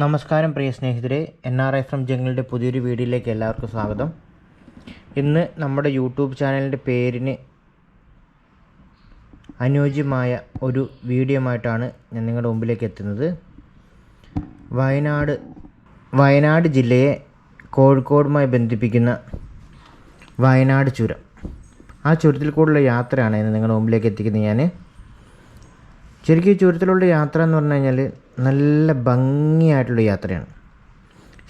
നമസ്കാരം പ്രിയ സ്നേഹിതരെ എൻ ആർ ഐ ഫ്രം ജംഗിളിന്റെ പുതിയൊരു വീഡിയോയിലേക്ക് എല്ലാവർക്കും സ്വാഗതം. ഇന്ന് നമ്മുടെ യൂട്യൂബ് ചാനലിന്റെ പേരിന് അനുയോജ്യമായ ഒരു വീഡിയോയുമായിട്ടാണ് ഞാൻ നിങ്ങളുടെ മുമ്പിലേക്ക് എത്തുന്നത്. വയനാട് വയനാട് ജില്ലയെ കോഴിക്കോടുമായി ബന്ധിപ്പിക്കുന്ന വയനാട് ചുരം. ആ ചുരത്തിൽ കൂടുള്ള യാത്രയാണ് ഇന്ന് നിങ്ങളുടെ മുമ്പിലേക്ക് എത്തിക്കുന്നത് ഞാൻ ശരിക്കും ചുരത്തിലുള്ള യാത്ര എന്ന് പറഞ്ഞു കഴിഞ്ഞാൽ നല്ല ഭംഗിയായിട്ടുള്ള യാത്രയാണ്.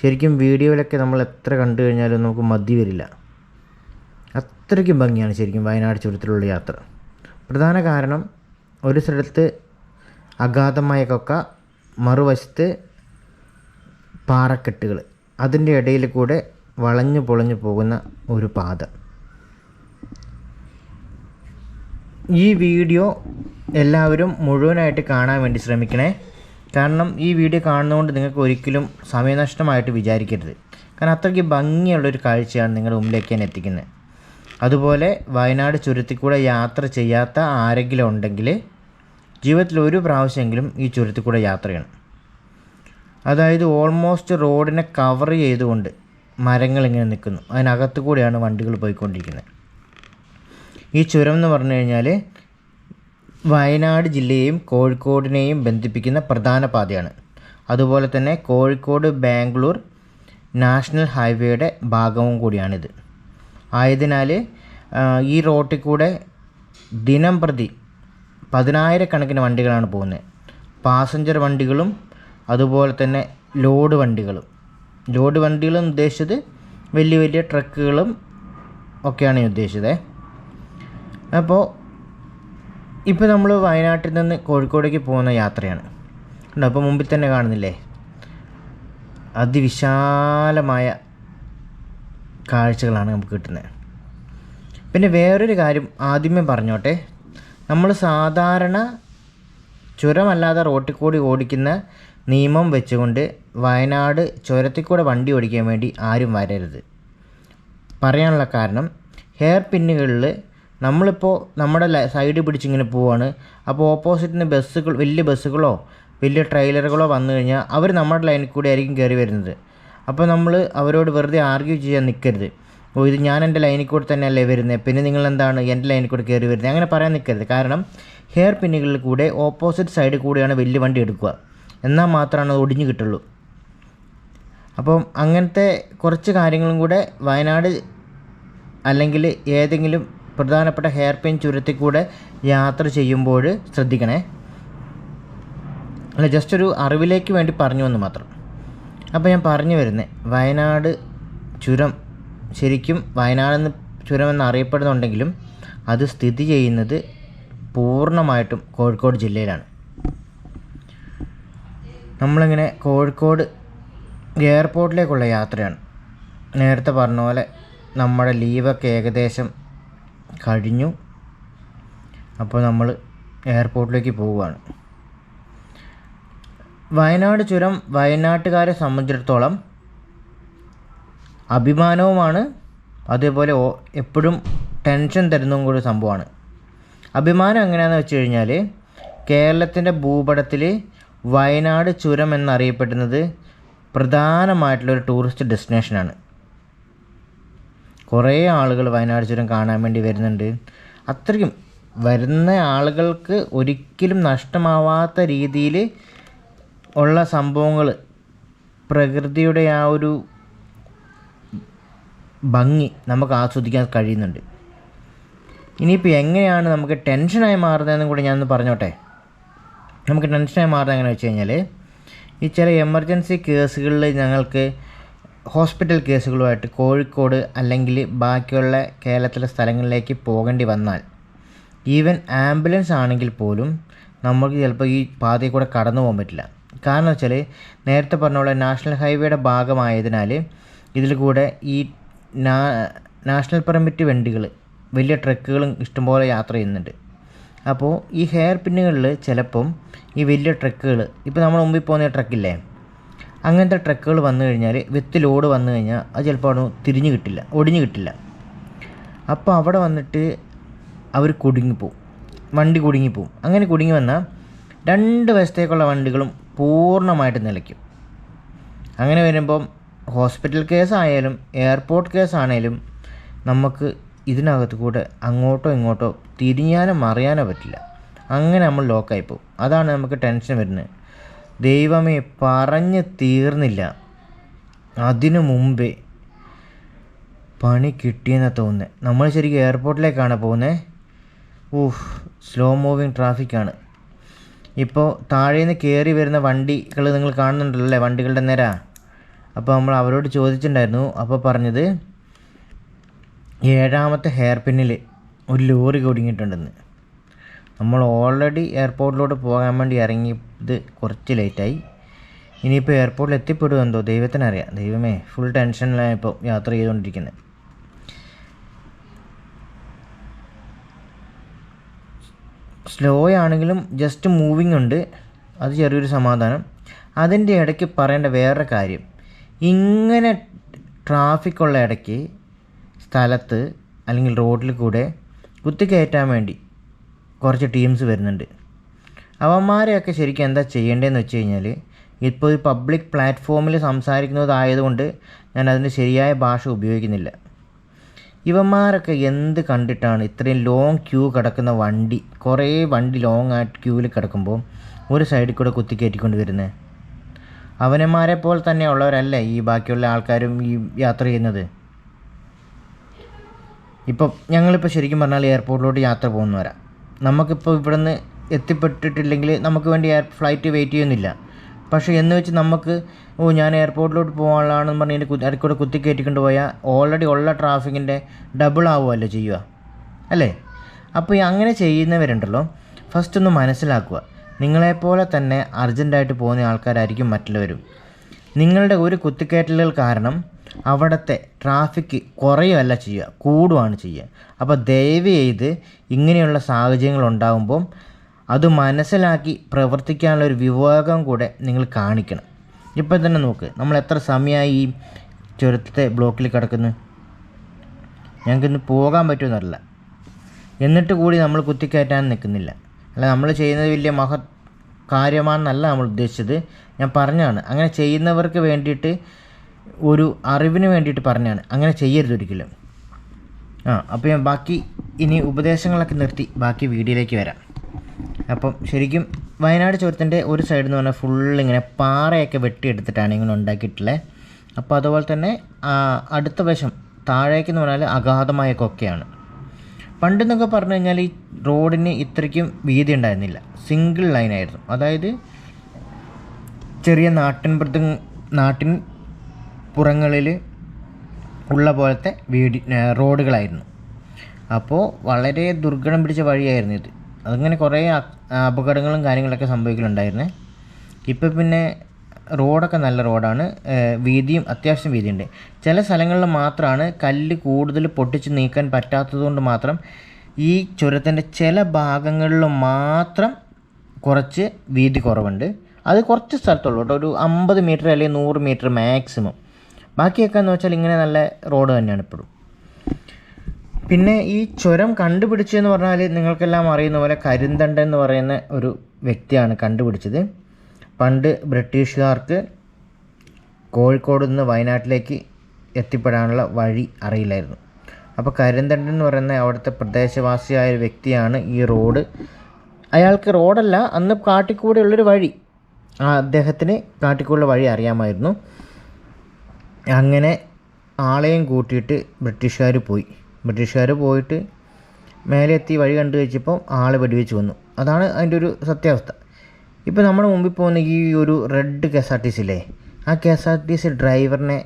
ശരിക്കും വീഡിയോയിലൊക്കെ നമ്മൾ എത്ര കണ്ടു കഴിഞ്ഞാലും നമുക്ക് മതി വരില്ല. അത്രയ്ക്കും ഭംഗിയാണ് ശരിക്കും വയനാട് ചുരത്തിലുള്ള യാത്ര. പ്രധാന കാരണം ഒരു സ്ഥലത്ത് അഗാധമായ കൊക്ക മറുവശത്ത് പാറക്കെട്ടുകൾ. അതിന്റെ ഇടയിൽ കൂടെ വളഞ്ഞു പൊളഞ്ഞു പോകുന്ന ഒരു പാത. ഈ വീഡിയോ എല്ലാവരും മുഴുവനായിട്ട് കാണാൻ വേണ്ടി ശ്രമിക്കണേ. കാരണം ഈ വീഡിയോ കാണുന്നതുകൊണ്ട് നിങ്ങൾക്ക് ഒരിക്കലും സമയനഷ്ടമായിട്ട് വിചാരിക്കരുത്. കാരണം അത്രയ്ക്ക് ഭംഗിയുള്ളൊരു കാഴ്ചയാണ് നിങ്ങളുടെ മുമ്പിലേക്ക് ഞാൻ എത്തിക്കുന്നത്. അതുപോലെ വയനാട് ചുരത്തിൽ കൂടെ യാത്ര ചെയ്യാത്ത ആരെങ്കിലും ഉണ്ടെങ്കിൽ ജീവിതത്തിൽ ഒരു പ്രാവശ്യമെങ്കിലും ഈ ചുരത്തിൽ കൂടെ യാത്ര ചെയ്യണം. അതായത് ഓൾമോസ്റ്റ് റോഡിനെ കവർ ചെയ്തുകൊണ്ട് മരങ്ങൾ ഇങ്ങനെ നിൽക്കുന്നു. അതിനകത്ത് കൂടെയാണ് വണ്ടികൾ പോയിക്കൊണ്ടിരിക്കുന്നത്. ഈ ചുരം എന്ന് പറഞ്ഞു കഴിഞ്ഞാൽ വയനാട് ജില്ലയെയും കോഴിക്കോടിനെയും ബന്ധിപ്പിക്കുന്ന പ്രധാന പാതയാണ്. അതുപോലെ തന്നെ കോഴിക്കോട് ബാംഗ്ലൂർ നാഷണൽ ഹൈവേയുടെ ഭാഗവും കൂടിയാണിത്. ആയതിനാൽ ഈ റോട്ടിൽ കൂടെ ദിനം പ്രതി പതിനായിരക്കണക്കിന് വണ്ടികളാണ് പോകുന്നത്. പാസഞ്ചർ വണ്ടികളും അതുപോലെ തന്നെ ലോഡ് വണ്ടികളും. ലോഡ് വണ്ടികളും ഉദ്ദേശിച്ചത് വലിയ വലിയ ട്രക്കുകളും ഒക്കെയാണ് ഉദ്ദേശിച്ചത്. അപ്പോൾ ഇപ്പോൾ നമ്മൾ വയനാട്ടിൽ നിന്ന് കോഴിക്കോടേക്ക് പോകുന്ന യാത്രയാണ്. ഉണ്ടോ അപ്പോൾ മുമ്പിൽ തന്നെ കാണുന്നില്ലേ? അതിവിശാലമായ കാഴ്ചകളാണ് നമുക്ക് കിട്ടുന്നത്. പിന്നെ വേറൊരു കാര്യം ആദ്യമേ പറഞ്ഞോട്ടെ. നമ്മൾ സാധാരണ ചുരമല്ലാതെ റോട്ടിൽ കൂടി ഓടിക്കുന്ന നിയമം വെച്ചുകൊണ്ട് വയനാട് ചുരത്തിൽ കൂടെ വണ്ടി ഓടിക്കാൻ വേണ്ടി ആരും വരരുത്. പറയാനുള്ള കാരണം ഹെയർ പിന്നുകളിൽ നമ്മളിപ്പോൾ നമ്മുടെ സൈഡ് പിടിച്ചിങ്ങനെ പോവാണ്. അപ്പോൾ ഓപ്പോസിറ്റിൽ നിന്ന് ബസ്സുകൾ വലിയ ബസ്സുകളോ വലിയ ട്രെയിലറുകളോ വന്നു കഴിഞ്ഞാൽ അവർ നമ്മുടെ ലൈനിൽ കൂടി ആയിരിക്കും കയറി വരുന്നത്. അപ്പോൾ നമ്മൾ അവരോട് വെറുതെ ആർഗ്യൂ ചെയ്യാൻ നിൽക്കരുത് ഓ ഇത് ഞാൻ എന്റെ ലൈനിൽ കൂടെ തന്നെയല്ലേ വരുന്നത് പിന്നെ നിങ്ങൾ എന്താണ് എന്റെ ലൈനിൽ കൂടെ കയറി വരുന്നത് അങ്ങനെ പറയാൻ നിൽക്കരുത് കാരണം ഹെയർ പിന്നുകളിൽ കൂടെ ഓപ്പോസിറ്റ് സൈഡിൽ കൂടെയാണ് വലിയ വണ്ടി എടുക്കുക. എന്നാൽ മാത്രമാണ് അത് ഒടിഞ്ഞു കിട്ടുള്ളൂ. അപ്പം അങ്ങനത്തെ കുറച്ച് കാര്യങ്ങളും കൂടെ വയനാട് അല്ലെങ്കിൽ ഏതെങ്കിലും പ്രധാനപ്പെട്ട ഹെയർ പിൻ ചുരത്തിൽ കൂടെ യാത്ര ചെയ്യുമ്പോൾ ശ്രദ്ധിക്കണേ. അല്ല ജസ്റ്റ് ഒരു അറിവിലേക്ക് വേണ്ടി പറഞ്ഞു എന്ന് മാത്രം. അപ്പോൾ ഞാൻ പറഞ്ഞു വരുന്നത് വയനാട് ചുരം ശരിക്കും വയനാടെന്ന് ചുരമെന്ന് അറിയപ്പെടുന്നുണ്ടെങ്കിലും അത് സ്ഥിതി ചെയ്യുന്നത് പൂർണമായിട്ടും കോഴിക്കോട് ജില്ലയിലാണ്. നമ്മളിങ്ങനെ കോഴിക്കോട് എയർപോർട്ടിലേക്കുള്ള യാത്രയാണ്. നേരത്തെ പറഞ്ഞ പോലെ നമ്മുടെ ലീവൊക്കെ ഏകദേശം കഴിഞ്ഞു. അപ്പോൾ നമ്മൾ എയർപോർട്ടിലേക്ക് പോവുകയാണ്. വയനാട് ചുരം വയനാട്ടുകാരെ സംബന്ധിച്ചിടത്തോളം അഭിമാനവുമാണ്. അതേപോലെ എപ്പോഴും ടെൻഷൻ തരുന്നതും കൂടി സംഭവമാണ്. അഭിമാനം എങ്ങനെയാണെന്ന് വെച്ച് കഴിഞ്ഞാൽ കേരളത്തിന്റെ ഭൂപടത്തിൽ വയനാട് ചുരം എന്നറിയപ്പെടുന്നത് പ്രധാനമായിട്ടുള്ളൊരു ടൂറിസ്റ്റ് ഡെസ്റ്റിനേഷനാണ് കുറേ ആളുകൾ വയനാട് ചുരം കാണാൻ വേണ്ടി വരുന്നുണ്ട്. അത്രയ്ക്കും വരുന്ന ആളുകൾക്ക് ഒരിക്കലും നഷ്ടമാവാത്ത രീതിയിൽ ഉള്ള സംഭവങ്ങൾ പ്രകൃതിയുടെ ആ ഒരു ഭംഗി നമുക്ക് ആസ്വദിക്കാൻ കഴിയുന്നുണ്ട്. ഇനിയിപ്പോൾ എങ്ങനെയാണ് നമുക്ക് ടെൻഷനായി മാറുന്നതെന്നും കൂടി ഞാനൊന്ന് പറഞ്ഞോട്ടെ. നമുക്ക് ടെൻഷനായി മാറുന്നത് എങ്ങനെയാണെന്ന് വെച്ച് കഴിഞ്ഞാൽ ഈ ചില എമർജൻസി കേസുകളിൽ ഞങ്ങൾക്ക് ഹോസ്പിറ്റൽ കേസുകളുമായിട്ട് കോഴിക്കോട് അല്ലെങ്കിൽ ബാക്കിയുള്ള കേരളത്തിലെ സ്ഥലങ്ങളിലേക്ക് പോകേണ്ടി വന്നാൽ ഈവൻ ആംബുലൻസ് ആണെങ്കിൽ പോലും നമുക്ക് ചിലപ്പോൾ ഈ പാതയിൽ കൂടെ കടന്നു പോകാൻ പറ്റില്ല. കാരണം വെച്ചാൽ നേരത്തെ പറഞ്ഞ പോലെ നാഷണൽ ഹൈവേയുടെ ഭാഗമായതിനാൽ ഇതിൽ കൂടെ ഈ നാഷണൽ പെർമിറ്റ് വണ്ടികൾ വലിയ ട്രക്കുകളും ഇഷ്ടംപോലെ യാത്ര ചെയ്യുന്നുണ്ട്. അപ്പോൾ ഈ ഹെയർ പിന്നുകളിൽ ചിലപ്പം ഈ വലിയ ട്രക്കുകൾ ഇപ്പോൾ നമ്മൾ മുമ്പിൽ പോകുന്ന ട്രക്കില്ലേ? അങ്ങനത്തെ ട്രക്കുകൾ വന്നു കഴിഞ്ഞാൽ വിത്ത് ലോഡ് വന്നു കഴിഞ്ഞാൽ അത് ചിലപ്പോൾ അവിടെ തിരിഞ്ഞു കിട്ടില്ല ഒടിഞ്ഞു കിട്ടില്ല. അപ്പോൾ അവിടെ വന്നിട്ട് അവർ കുടുങ്ങിപ്പോവും വണ്ടി കുടുങ്ങിപ്പോവും അങ്ങനെ കുടുങ്ങി വന്നാൽ രണ്ട് വശത്തേക്കുള്ള വണ്ടികളും പൂർണമായിട്ട് നിലയ്ക്കും. അങ്ങനെ വരുമ്പം ഹോസ്പിറ്റൽ കേസായാലും എയർപോർട്ട് കേസാണേലും നമുക്ക് ഇതിനകത്ത് കൂടെ അങ്ങോട്ടോ ഇങ്ങോട്ടോ തിരിയാനോ മറിയാനോ പറ്റില്ല. അങ്ങനെ നമ്മൾ ലോക്കായി പോകും അതാണ് നമുക്ക് ടെൻഷൻ വരുന്നത്. ദൈവമേ പറഞ്ഞു തീർന്നില്ല. അതിനു മുമ്പേ പണി കിട്ടിയെന്നാണ് തോന്നുന്നത് നമ്മൾ ശരിക്കും എയർപോർട്ടിലേക്കാണ് പോകുന്നത് ഊഹ് സ്ലോ മൂവിങ് ട്രാഫിക്കാണ്. ഇപ്പോൾ താഴേന്ന് കയറി വരുന്ന വണ്ടികൾ നിങ്ങൾ കാണുന്നുണ്ടല്ലേ വണ്ടികളുടെ നേര. അപ്പോൾ നമ്മൾ അവരോട് ചോദിച്ചിട്ടുണ്ടായിരുന്നു. അപ്പോൾ പറഞ്ഞത് ഏഴാമത്തെ ഹെയർ പിന്നിൽ ഒരു ലോറി കുടുങ്ങിയിട്ടുണ്ടെന്ന് നമ്മൾ ഓൾറെഡി എയർപോർട്ടിലോട്ട് പോകാൻ വേണ്ടി ഇറങ്ങിയത് കുറച്ച് ലേറ്റായി. ഇനിയിപ്പോൾ എയർപോർട്ടിൽ എത്തിപ്പെടുമോ എന്തോ? ദൈവത്തിനറിയാം. ദൈവമേ ഫുൾ ടെൻഷനിലാണ് ഇപ്പോൾ യാത്ര ചെയ്തുകൊണ്ടിരിക്കുന്നത്. സ്ലോ ആണെങ്കിലും ജസ്റ്റ് മൂവിങ് ഉണ്ട്. അത് ചെറിയൊരു സമാധാനം. അതിന്റെ ഇടയ്ക്ക് പറയേണ്ട വേറൊരു കാര്യം. ഇങ്ങനെ ട്രാഫിക് ഉള്ള ഇടയ്ക്ക് സ്ഥലത്ത് അല്ലെങ്കിൽ റോഡിൽ കൂടെ കുത്തിക്കയറ്റാൻ വേണ്ടി കുറച്ച് ടീംസ് വരുന്നുണ്ട്. അവന്മാരെയൊക്കെ ശരിക്കും എന്താ ചെയ്യേണ്ടതെന്ന് വെച്ച് കഴിഞ്ഞാൽ ഇപ്പോൾ ഒരു പബ്ലിക് പ്ലാറ്റ്ഫോമിൽ സംസാരിക്കുന്നതായതുകൊണ്ട് ഞാൻ അതിന്റെ ശരിയായ ഭാഷ ഉപയോഗിക്കുന്നില്ല. ഇവന്മാരൊക്കെ എന്ത് കണ്ടിട്ടാണ് ഇത്രയും ലോങ് ക്യൂ കിടക്കുന്ന വണ്ടി കുറേ വണ്ടി ലോങ് ആയിട്ട് ക്യൂവിൽ കിടക്കുമ്പോൾ ഒരു സൈഡിൽ കൂടെ കുത്തിക്കയറ്റിക്കൊണ്ട് വരുന്നത് അവനന്മാരെ പോലെ തന്നെ ഉള്ളവരല്ല ഈ ബാക്കിയുള്ള ആൾക്കാരും ഈ യാത്ര ചെയ്യുന്നത്. ഇപ്പം ഞങ്ങളിപ്പോൾ ശരിക്കും പറഞ്ഞാൽ എയർപോർട്ടിലോട്ട് യാത്ര പോകുന്നവരാ. നമുക്കിപ്പോൾ ഇവിടുന്ന് എത്തിപ്പെട്ടിട്ടില്ലെങ്കിൽ നമുക്ക് വേണ്ടി എയർ ഫ്ലൈറ്റ് വെയിറ്റ് ചെയ്യുന്നില്ല. പക്ഷേ എന്ന് വെച്ച് നമുക്ക് ഓ ഞാൻ എയർപോർട്ടിലോട്ട് പോകാനുള്ളതാണെന്ന് പറഞ്ഞ് എന്റെ ഇടയ്ക്കൂടെ കുത്തി കുത്തിക്കയറ്റിക്കൊണ്ട് പോയാൽ ഓൾറെഡി ഉള്ള ട്രാഫിക്കിന്റെ ഡബിൾ ആവുമല്ലോ ചെയ്യുക. അല്ലേ? അപ്പോൾ ഈ അങ്ങനെ ചെയ്യുന്നവരുണ്ടല്ലോ ഫസ്റ്റ് ഒന്ന് മനസ്സിലാക്കുക. നിങ്ങളെപ്പോലെ തന്നെ അർജന്റായിട്ട് പോകുന്ന ആൾക്കാരായിരിക്കും മറ്റുള്ളവരും. നിങ്ങളുടെ ഒരു കുത്തിക്കയറ്റലുകൾ കാരണം അവിടുത്തെ ട്രാഫിക്ക് കുറയുമല്ല ചെയ്യുക കൂടുവാണ് ചെയ്യുക. അപ്പോൾ ദയവ് ചെയ്ത് ഇങ്ങനെയുള്ള സാഹചര്യങ്ങൾ ഉണ്ടാകുമ്പം അത് മനസ്സിലാക്കി പ്രവർത്തിക്കാനുള്ള ഒരു വിവേകം കൂടെ നിങ്ങൾ കാണിക്കണം. ഇപ്പം തന്നെ നോക്ക് നമ്മൾ എത്ര സമയമായി ഈ ചുരത്തെ ബ്ലോക്കിൽ കിടക്കുന്നു? ഞങ്ങൾക്കിന്ന് പോകാൻ പറ്റുമെന്നറിയില്ല. എന്നിട്ട് കൂടി നമ്മൾ കുത്തിക്കയറ്റാൻ നിൽക്കുന്നില്ല. അല്ല നമ്മൾ ചെയ്യുന്നത് വലിയ മഹത് കാര്യമാണെന്നല്ല നമ്മൾ ഉദ്ദേശിച്ചത്. ഞാൻ പറഞ്ഞാണ് അങ്ങനെ ചെയ്യുന്നവർക്ക് വേണ്ടിയിട്ട് ഒരു അറിവിന് വേണ്ടിയിട്ട് പറഞ്ഞാണ് അങ്ങനെ ചെയ്യരുത് ഒരിക്കലും. ആ അപ്പോൾ ഞാൻ ബാക്കി ഇനി ഉപദേശങ്ങളൊക്കെ നിർത്തി ബാക്കി വീഡിയോയിലേക്ക് വരാം. അപ്പം ശരിക്കും വയനാട് ചുരത്തിന്റെ ഒരു സൈഡ് എന്ന് പറഞ്ഞാൽ ഫുൾ ഇങ്ങനെ പാറയൊക്കെ വെട്ടിയെടുത്തിട്ടാണ് ഇങ്ങനെ ഉണ്ടാക്കിയിട്ടുള്ളത്. അപ്പോൾ അതുപോലെ തന്നെ അടുത്ത വശം താഴേക്കെന്ന് പറഞ്ഞാൽ അഗാധമായ കൊക്കയാണ്. പണ്ടെന്നൊക്കെ പറഞ്ഞു കഴിഞ്ഞാൽ ഈ റോഡിന് ഇത്രയ്ക്കും വീതി ഉണ്ടായിരുന്നില്ല. സിംഗിൾ ലൈനായിരുന്നു അതായത് ചെറിയ നാട്ടിൻ പ്രതി നാട്ടിൻ പുറങ്ങളിൽ ഉള്ള പോലത്തെ വീടി റോഡുകളായിരുന്നു. അപ്പോൾ വളരെ ദുർഘടം പിടിച്ച വഴിയായിരുന്നു ഇത്. അതങ്ങനെ കുറേ അപകടങ്ങളും കാര്യങ്ങളൊക്കെ സംഭവിക്കലുണ്ടായിരുന്നേ. ഇപ്പോൾ പിന്നെ റോഡൊക്കെ നല്ല റോഡാണ്. വീതിയും അത്യാവശ്യം വീതിയുണ്ട്. ചില സ്ഥലങ്ങളിൽ മാത്രമാണ് കല്ല് കൂടുതൽ പൊട്ടിച്ച് നീക്കാൻ പറ്റാത്തതുകൊണ്ട് മാത്രം ഈ ചുരത്തിന്റെ ചില ഭാഗങ്ങളിൽ മാത്രം കുറച്ച് വീതി കുറവുണ്ട്. അത് കുറച്ച് സ്ഥലത്തുള്ളൂ കേട്ടോ. ഒരു അമ്പത് മീറ്റർ അല്ലെങ്കിൽ നൂറ് മീറ്റർ മാക്സിമം. ബാക്കിയൊക്കെ എന്ന് വെച്ചാൽ ഇങ്ങനെ നല്ല റോഡ് തന്നെയാണ് ഇപ്പോഴും. പിന്നെ ഈ ചുരം കണ്ടുപിടിച്ചു എന്ന് പറഞ്ഞാൽ നിങ്ങൾക്കെല്ലാം അറിയുന്ന പോലെ കരിന്തണ്ടൻ എന്ന് പറയുന്ന ഒരു വ്യക്തിയാണ് കണ്ടുപിടിച്ചത്. പണ്ട് ബ്രിട്ടീഷുകാർക്ക് കോഴിക്കോട് നിന്ന് വയനാട്ടിലേക്ക് എത്തിപ്പെടാനുള്ള വഴി അറിയില്ലായിരുന്നു. അപ്പോൾ കരിന്തണ്ടൻ എന്ന് പറയുന്ന അവിടുത്തെ പ്രദേശവാസിയായ ഒരു വ്യക്തിയാണ് ഈ റോഡ്. അയാൾക്ക് റോഡല്ല അന്ന് കാട്ടിക്കൂടെയുള്ളൊരു വഴി. ആ അദ്ദേഹത്തിന് കാട്ടിക്കൂടെ വഴി അറിയാമായിരുന്നു. അങ്ങനെ ആളെയും കൂട്ടിയിട്ട് ബ്രിട്ടീഷുകാർ പോയി. ബ്രിട്ടീഷുകാർ പോയിട്ട് മേലെ എത്തി വഴി കണ്ടു വെച്ചപ്പോൾ ആളെ വെടിവെച്ച് വന്നു അതാണ് അതിന്റെ ഒരു സത്യാവസ്ഥ. ഇപ്പോൾ നമ്മുടെ മുമ്പിൽ പോകുന്ന ഈ ഒരു red K S R T C ഇല്ലേ? ആ K S R T C ഡ്രൈവറിനെ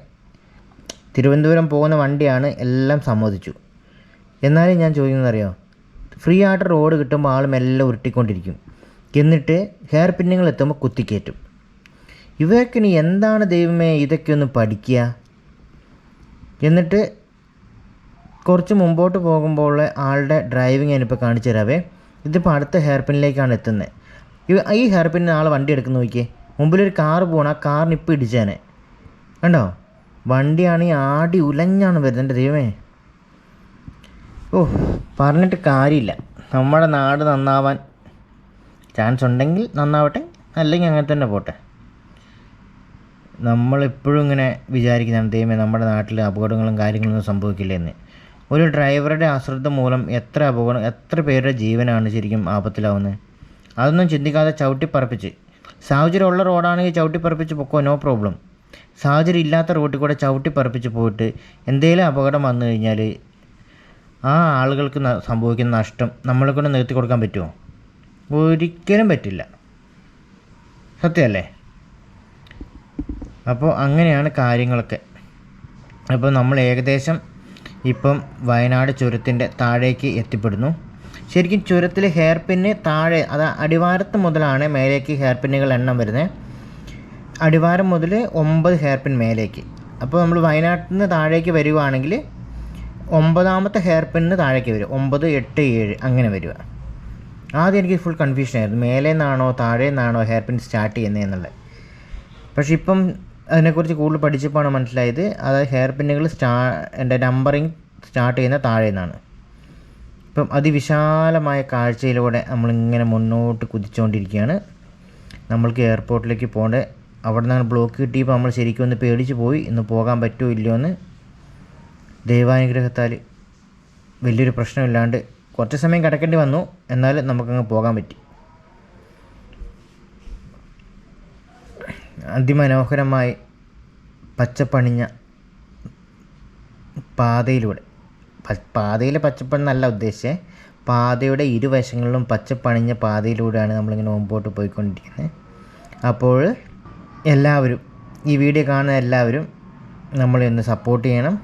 തിരുവനന്തപുരം പോകുന്ന വണ്ടിയാണ് എല്ലാം സമ്മതിച്ചു. എന്നാലും ഞാൻ ചോദിക്കുന്നത് അറിയോ? ഫ്രീ ആയിട്ട് റോഡ് കിട്ടുമ്പോൾ ആൾ മെല്ലെ ഉരുട്ടിക്കൊണ്ടിരിക്കും. എന്നിട്ട് ഹെയർ പിന്നുകൾ എത്തുമ്പോൾ കുത്തിക്കയറ്റും. ഇവയൊക്കെ ഇനി എന്താണ് ദൈവമേ ഇതൊക്കെ ഒന്ന് പഠിക്കുക? എന്നിട്ട് കുറച്ച് മുമ്പോട്ട് പോകുമ്പോൾ ആളുടെ ഡ്രൈവിംഗ് ഞാനിപ്പോൾ കാണിച്ചു തരാവേ. ഇതിപ്പോൾ അടുത്ത ഹെയർ പിന്നിലേക്കാണ് എത്തുന്നത് ഈ ഈ ഹെയർ പിന്നിൽ ആൾ വണ്ടി എടുക്കുന്ന നോക്കിയേ. മുമ്പിലൊരു കാറ് പോകണം ആ കാറിന് ഇപ്പോൾ ഇടിച്ചേനെ. കണ്ടോ? വണ്ടിയാണെങ്കിൽ ആടി ഉലഞ്ഞാണ് വരുന്നത് ദൈവമേ. ഓ പറഞ്ഞിട്ട് കാര്യമില്ല. നമ്മുടെ നാട് നന്നാവാൻ ചാൻസ് ഉണ്ടെങ്കിൽ നന്നാവട്ടെ അല്ലെങ്കിൽ അങ്ങനെ തന്നെ പോട്ടെ. നമ്മളെപ്പോഴും ഇങ്ങനെ വിചാരിക്കുന്നതാണ് ദൈവമേ നമ്മുടെ നാട്ടിൽ അപകടങ്ങളും കാര്യങ്ങളൊന്നും സംഭവിക്കില്ലെന്ന്. ഒരു ഡ്രൈവറുടെ അശ്രദ്ധ മൂലം എത്ര അപകടം എത്ര പേരുടെ ജീവനാണ് ശരിക്കും ആപത്തിലാവുന്നത്? അതൊന്നും ചിന്തിക്കാതെ ചവിട്ടിപ്പറപ്പിച്ച് സാഹചര്യമുള്ള റോഡാണെങ്കിൽ ചവിട്ടിപ്പറപ്പിച്ച് പൊക്കോ? No problem. സാഹചര്യം ഇല്ലാത്ത റോട്ടിൽ കൂടെ ചവിട്ടിപ്പറപ്പിച്ച് പോയിട്ട് എന്തെങ്കിലും അപകടം വന്നു കഴിഞ്ഞാൽ ആ ആളുകൾക്ക് സംഭവിക്കുന്ന നഷ്ടം നമ്മളെ കൊണ്ട് നികത്തി കൊടുക്കാൻ പറ്റുമോ? ഒരിക്കലും പറ്റില്ല. സത്യമല്ലേ? അപ്പോൾ അങ്ങനെയാണ് കാര്യങ്ങളൊക്കെ. അപ്പോൾ നമ്മൾ ഏകദേശം ഇപ്പം വയനാട് ചുരത്തിന്റെ താഴേക്ക് എത്തിപ്പെടുന്നു. ശരിക്കും ചുരത്തിൽ ഹെയർ പിന്ന് താഴെ അത് അടിവാരത്ത് മുതലാണ് മേലേക്ക് ഹെയർ പിന്നുകൾ എണ്ണം വരുന്നത് അടിവാരം മുതൽ ഒമ്പത് ഹെയർ പിൻ മേലേക്ക്. അപ്പോൾ നമ്മൾ വയനാട്ടിൽ നിന്ന് താഴേക്ക് വരികയാണെങ്കിൽ ഒമ്പതാമത്തെ ഹെയർ പിന്നിന് താഴേക്ക് വരും. ഒമ്പത് എട്ട് ഏഴ് അങ്ങനെ വരിക. ആദ്യം എനിക്ക് ഫുൾ കൺഫ്യൂഷൻ ആയിരുന്നു. മേലെ നിന്നാണോ താഴെ നിന്നാണോ ഹെയർ പിൻ സ്റ്റാർട്ട് ചെയ്യുന്നത് എന്നുള്ളത്. പക്ഷേ ഇപ്പം അതിനെക്കുറിച്ച് കൂടുതൽ പഠിച്ചപ്പോഴാണ് മനസ്സിലായത്. അതായത് ഹെയർ പിന്നുകൾ സ്റ്റാ എന്റെ നമ്പറിങ് സ്റ്റാർട്ട് ചെയ്യുന്ന താഴെ നിന്നാണ്. ഇപ്പം അതിവിശാലമായ കാഴ്ചയിലൂടെ നമ്മളിങ്ങനെ മുന്നോട്ട് കുതിച്ചുകൊണ്ടിരിക്കുകയാണ് നമ്മൾക്ക് എയർപോർട്ടിലേക്ക് പോകേണ്ട അവിടെ നിന്നാണ് ബ്ലോക്ക് കിട്ടിയപ്പോൾ നമ്മൾ ശരിക്കും ഒന്ന് പേടിച്ച് പോയി. ഇന്ന് പോകാൻ പറ്റുമോ ഇല്ലയോ എന്ന് ദൈവാനുഗ്രഹത്താൽ വലിയൊരു പ്രശ്നമില്ലാണ്ട് കുറച്ച് സമയം കിടക്കേണ്ടി വന്നു. എന്നാൽ നമുക്കങ്ങ് പോകാൻ പറ്റി. അതിമനോഹരമായി പച്ചപ്പണിഞ്ഞ പാതയിലൂടെ. പാതയിലെ നല്ല ഉദ്ദേശിച്ചത് പാതയുടെ ഇരുവശങ്ങളിലും പച്ചപ്പണിഞ്ഞ പാതയിലൂടെയാണ് നമ്മളിങ്ങനെ മുമ്പോട്ട് പോയിക്കൊണ്ടിരിക്കുന്നത്. അപ്പോൾ എല്ലാവരും ഈ വീഡിയോ കാണുന്ന എല്ലാവരും നമ്മളെ ഒന്ന് സപ്പോർട്ട് ചെയ്യണം.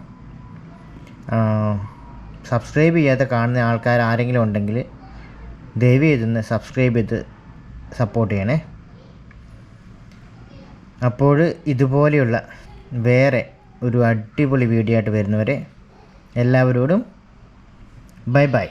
സബ്സ്ക്രൈബ് ചെയ്യാതെ കാണുന്ന ആൾക്കാർ ആരെങ്കിലും ഉണ്ടെങ്കിൽ ദയവ് ചെയ്തൊന്ന് സബ്സ്ക്രൈബ് ചെയ്ത് സപ്പോർട്ട് ചെയ്യണേ. അപ്പോൾ ഇതുപോലെയുള്ള വേറെ ഒരു അടിപൊളി വീഡിയോ ആയിട്ട് വരുന്നവരെ എല്ലാവരോടും ബൈ ബൈ.